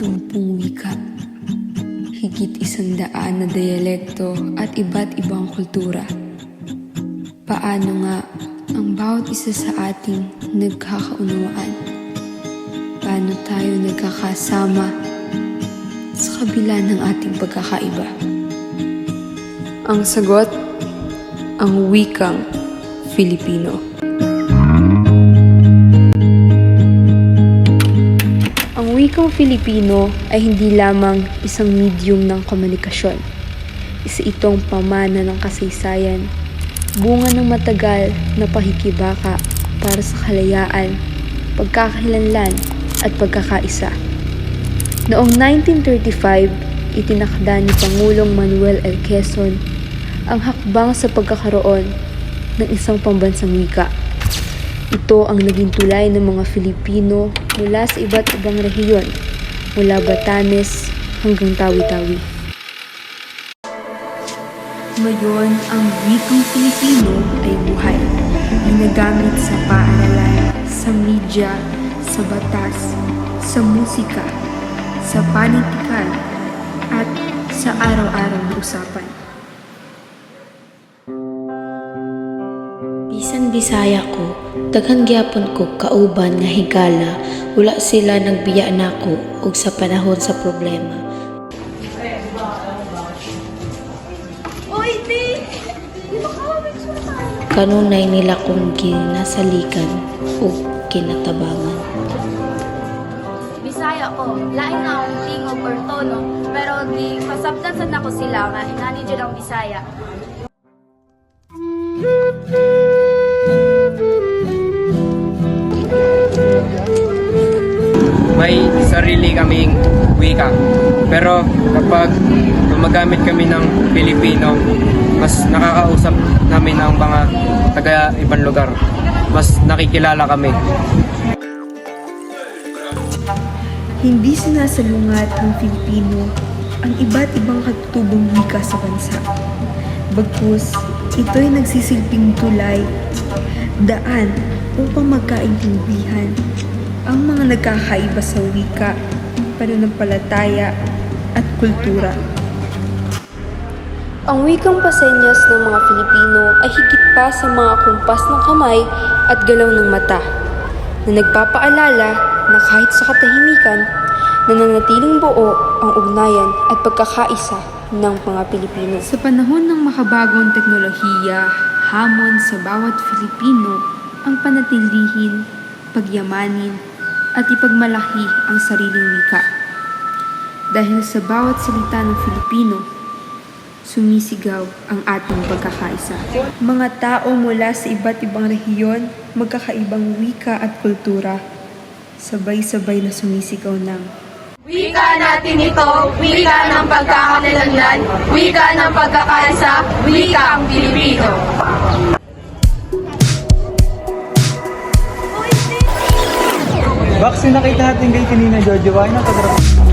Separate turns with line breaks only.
pitumpung wika. Higit isang daan na diyalekto at iba't ibang kultura. Paano nga ang bawat isa sa ating nagkakaunawaan? Paano tayo nagkakasama sa kabila ng ating pagkakaiba? Ang sagot, ang wikang Filipino. Wikang Filipino ay hindi lamang isang medium ng komunikasyon. Isa itong pamana ng kasaysayan, bunga ng matagal na pahikibaka para sa kalayaan, pagkakahilanlan at pagkakaisa. Noong 1935, itinakda ni Pangulong Manuel L. Quezon ang hakbang sa pagkakaroon ng isang pambansang wika. Ito ang naging tulay ng mga Filipino mula sa iba't ibang rehiyon, mula Batanes hanggang Tawi-Tawi. Ngayon, ang wikang Filipino ay buhay. Ginagamit sa paaralan, sa media, sa batas, sa musika, sa panitikan, at sa araw-araw na usapan.
Bisan Bisaya ko, daghang gyapon ko kauban nga higala, wala sila nagbiya nako og sa panahon sa problema. Kanunay nila kong ginasalikan ug kinatabangan.
Bisaya ko, lain na akong tingog or tono, pero di pasabtan sa nako sila nga inani ang Bisaya.
May sarili kaming wika. Pero kapag gumagamit kami ng Filipino, mas nakakausap namin ang mga taga ibang lugar. Mas nakikilala kami.
Hindi sinasalungat ng Filipino ang iba't ibang katutubong wika sa bansa. Bagkus, ito'y nagsisilbing tulay, daan upang magkaintindihan ang mga nagkakaiba sa wika, pananampalataya at kultura. Ang wikang pasenyas ng mga Filipino ay higit pa sa mga kumpas ng kamay at galaw ng mata na nagpapaalala na kahit sa katahimikan, nananatiling buo ang ugnayan at pagkakaisa ng mga Pilipino. Sa panahon ng makabagong teknolohiya, hamon sa bawat Filipino ang panatilihin, pagyamanin, at ipagmalaki ang sariling wika. Dahil sa bawat salita ng Filipino, sumisigaw ang ating pagkakaisa. Mga tao mula sa iba't ibang rehiyon, magkakaibang wika at kultura, sabay-sabay na sumisigaw ng
Wika natin ito, wika ng pagkakakilanlan, wika ng pagkakaisa, wika ang Pilipino.
Nakita natin kay kanina, Jojo. Ay, napagarapan.